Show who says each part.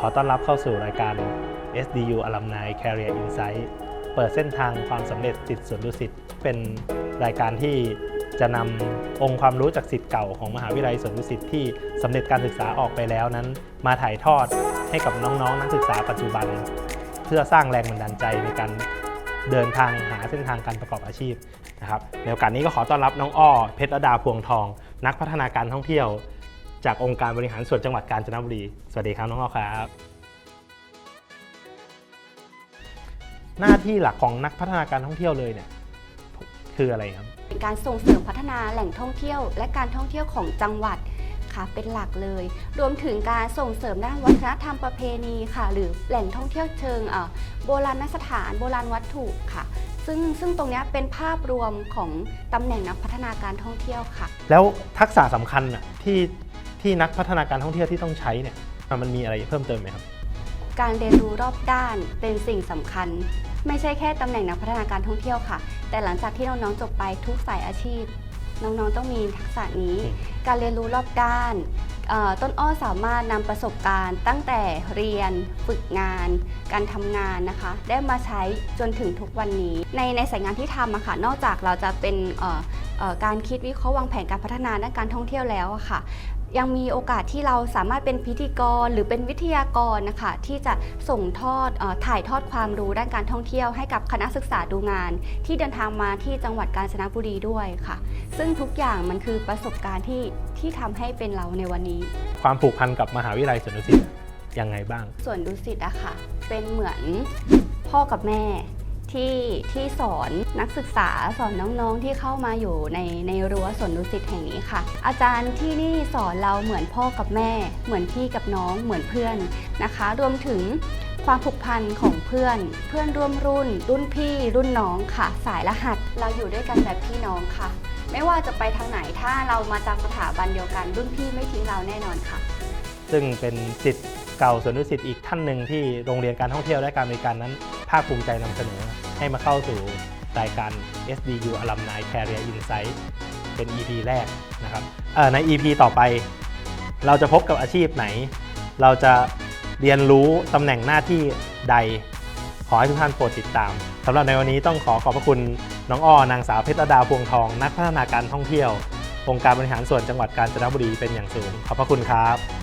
Speaker 1: ขอต้อนรับเข้าสู่รายการ SDU Alumni Career Insight เปิดเส้นทางความสำเร็จสิทธิส่วนดุสิตเป็นรายการที่จะนำองค์ความรู้จากสิทธิ์เก่าของมหาวิทยาลัยสวนดุสิตที่สำเร็จการศึกษาออกไปแล้วนั้น มาถ่ายทอดให้กับน้องๆ นักศึกษาปัจจุบัน เพื่อสร้างแรงบันดาลใจในการเดินทางหาเส้นทางการประกอบอาชีพนะครับในโอกาสนี้ก็ขอต้อนรับน้องอ้อเพชรดาพวงทอง นักพัฒนาการท่องเที่ยว จากองค์การบริหารส่วนจังหวัดกาญจนบุรี สวัสดีครับน้องอ้อครับ หน้าที่หลักของนักพัฒนาการท่องเที่ยวเลยเนี่ยคืออะไรครับ
Speaker 2: เป็นการส่งเสริมพัฒนาแหล่งท่องเที่ยว และการท่องเที่ยวของจังหวัดค่ะเป็นหลักเลย รวมถึงการส่งเสริมด้านวัฒนธรรมประเพณีค่ะ หรือแหล่งท่องเที่ยวเชิงเอ่อโบราณสถานโบราณวัตถุค่ะ ซึ่งซึ่งตรงเนี้ยเป็นภาพรวมของตำแหน่งนักพัฒนาการท่องเที่ยวค่ะ
Speaker 1: แล้วทักษะสำคัญน่ะที่ ที่นักพัฒนาการท่องเที่ยวที่ต้องใช้เนี่ยมันมีอะไรเพิ่มเติมไหมครับ
Speaker 2: การเรียนรู้รอบด้านเป็นสิ่งสำคัญ ไม่ใช่แค่ตำแหน่งนักพัฒนาการท่องเที่ยวค่ะ แต่หลังจากที่น้องๆจบไปทุกสายอาชีพ น้องๆต้องมีทักษะนี้
Speaker 1: อืม
Speaker 2: การเรียนรู้รอบด้านเอ่อต้นอ้อสามารถนำประสบการณ์ตั้งแต่เรียน ฝึกงาน การทำงานนะคะ ได้มาใช้จนถึงทุกวันนี้ ในในสายงานที่ทำอะค่ะนอกจากเราจะเป็นเอ่อเอ่อการคิดวิเคราะห์วางแผนการพัฒนาด้านการท่องเที่ยวแล้วอะค่ะ ยังมีโอกาสที่เราสามารถเป็นพิธีกรหรือเป็นวิทยากรนะคะที่จะส่งทอดเออถ่ายทอดความรู้ด้านการท่องเที่ยวให้กับคณะศึกษาดูงาน ที่เดินทางมาที่จังหวัดกาญจนบุรีด้วยค่ะ ซึ่งทุกอย่างมันคือประสบการณ์ที่ที่ทำให้เป็นเราในวันนี้
Speaker 1: ความผูกพันกับมหาวิทยาลัยสวนดุสิตยังไงบ้าง
Speaker 2: ส่วนดุสิตอะค่ะเป็นเหมือนพ่อกับแม่ ที่ที่สอนนักศึกษาสอนน้องๆที่เข้ามาอยู่ในในรั้วสวนดุสิตแห่งนี้ค่ะ อาจารย์ที่นี่สอนเราเหมือนพ่อกับแม่ เหมือนพี่กับน้องเหมือนเพื่อนนะคะ รวมถึงความผูกพันของเพื่อน เพื่อนร่วมรุ่น รุ่นพี่ รุ่นน้องค่ะ สายรหัสเราอยู่ด้วยกันแบบพี่น้องค่ะ ไม่ว่าจะไปทางไหนถ้าเรามาจากสถาบันเดียวกัน รุ่นพี่ไม่ทิ้งเราแน่นอนค่ะ
Speaker 1: ซึ่งเป็นสิทธิ์เก่าสวนดุสิตอีกท่านหนึ่งที่โรงเรียนการท่องเที่ยวและการบริการนั้น ภาคภูมิใจนำเสนอ ให้มาเข้าสู่รายการ SDU Alumni Career Insight เป็น EP แรกนะครับใน EP ต่อไป เราจะพบกับอาชีพไหน เราจะเรียนรู้ตำแหน่งหน้าที่ใด ขอให้ทุกท่านโปรดติดตามสำหรับในวันนี้ต้องขอขอบพระคุณน้องอ้อนางสาวเพชรดาพวงทอง นักพัฒนาการท่องเที่ยว องค์การบริหารส่วนจังหวัดกาญจนบุรีเป็นอย่างสูง ขอบพระคุณครับ